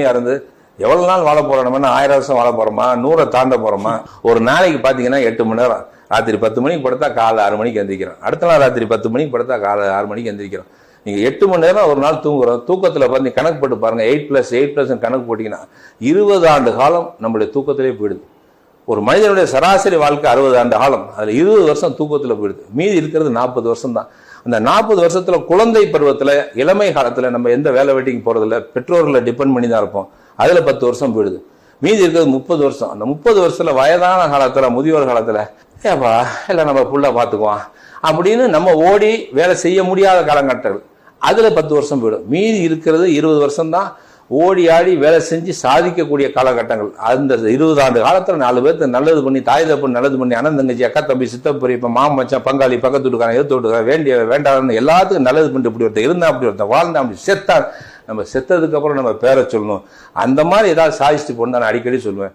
இருந்து எவ்வளவு நாள் வாழ போறோம் நம்ம ஆயிரம் வருஷம் வாழ போறோமா? நூறை தாண்ட போறோமா? ஒரு நாளைக்கு பாத்தீங்கன்னா எட்டு மணி நேரம். ராத்திரி பத்து மணிக்கு படுத்தா காலை ஆறு மணிக்கு எந்திரிக்கிறோம். அடுத்த நாள் ராத்திரி பத்து மணிக்கு படுத்தா காலை ஆறு மணிக்கு எந்திரிக்கிறோம். நீங்க எட்டு மணி நேரம் ஒரு நாள் தூங்குறோம். தூக்கத்துல பார்த்து கணக்கு போட்டு பாருங்க. எயிட் பிளஸ் எயிட் பிளஸ் கணக்கு போட்டீங்கன்னா இருபது ஆண்டு காலம் நம்மளுடைய தூக்கத்திலே போயிடுது. ஒரு மனிதனுடைய சராசரி வாழ்க்கை அறுபது ஆண்டு காலம். அதுல இருபது வருஷம் தூக்கத்துல போயிடுது. மீதி இருக்கிறது நாற்பது வருஷம் தான் அந்த நாற்பது வருஷத்துல குழந்தை பருவத்துல இளமை காலத்துல நம்ம எந்த வேலை வெட்டிக்கு போறதில்ல பெற்றோர்களை டிபெண்ட் பண்ணி தான் இருப்போம். அதுல பத்து வருஷம் போயிடுது. மீதி இருக்கிறது முப்பது வருஷம். அந்த முப்பது வருஷத்துல வயதான காலத்துல முதியோர் காலத்துல ஏப்பா இல்லை நம்ம புள்ள பார்த்துக்குவோம் அப்படின்னு நம்ம ஓடி வேலை செய்ய முடியாத காலகட்டங்கள் அதுல பத்து வருஷம் போயிடும். மீதி இருக்கிறது இருபது வருஷம் தான் ஓடி ஆடி வேலை செஞ்சு சாதிக்கக்கூடிய காலகட்டங்கள். அந்த இருபது ஆண்டு காலத்தில் நாலு பேர்த்து நல்லது பண்ணி தாய் தப்பு நல்லது பண்ணி அண்ணன் தங்கச்சி அக்கா தம்பி சித்தப்பரி இப்போ மாமன் மச்சான் பங்காளி பக்கத்து வீட்டுக்காரன் எடுத்து வீட்டுக்காரன் வேண்டிய வேண்டாம்னு எல்லாத்துக்கும் நல்லது பண்ணிட்டு இப்படி ஒருத்தன் இருந்தா அப்படி ஒருத்தன் வாழ்ந்தா அப்படி செத்தான். நம்ம செத்ததுக்கு அப்புறம் நம்ம பேரை சொல்லணும். அந்த மாதிரி ஏதாவது சாதிச்சுட்டு போன்னு நான் அடிக்கடி சொல்லுவேன்.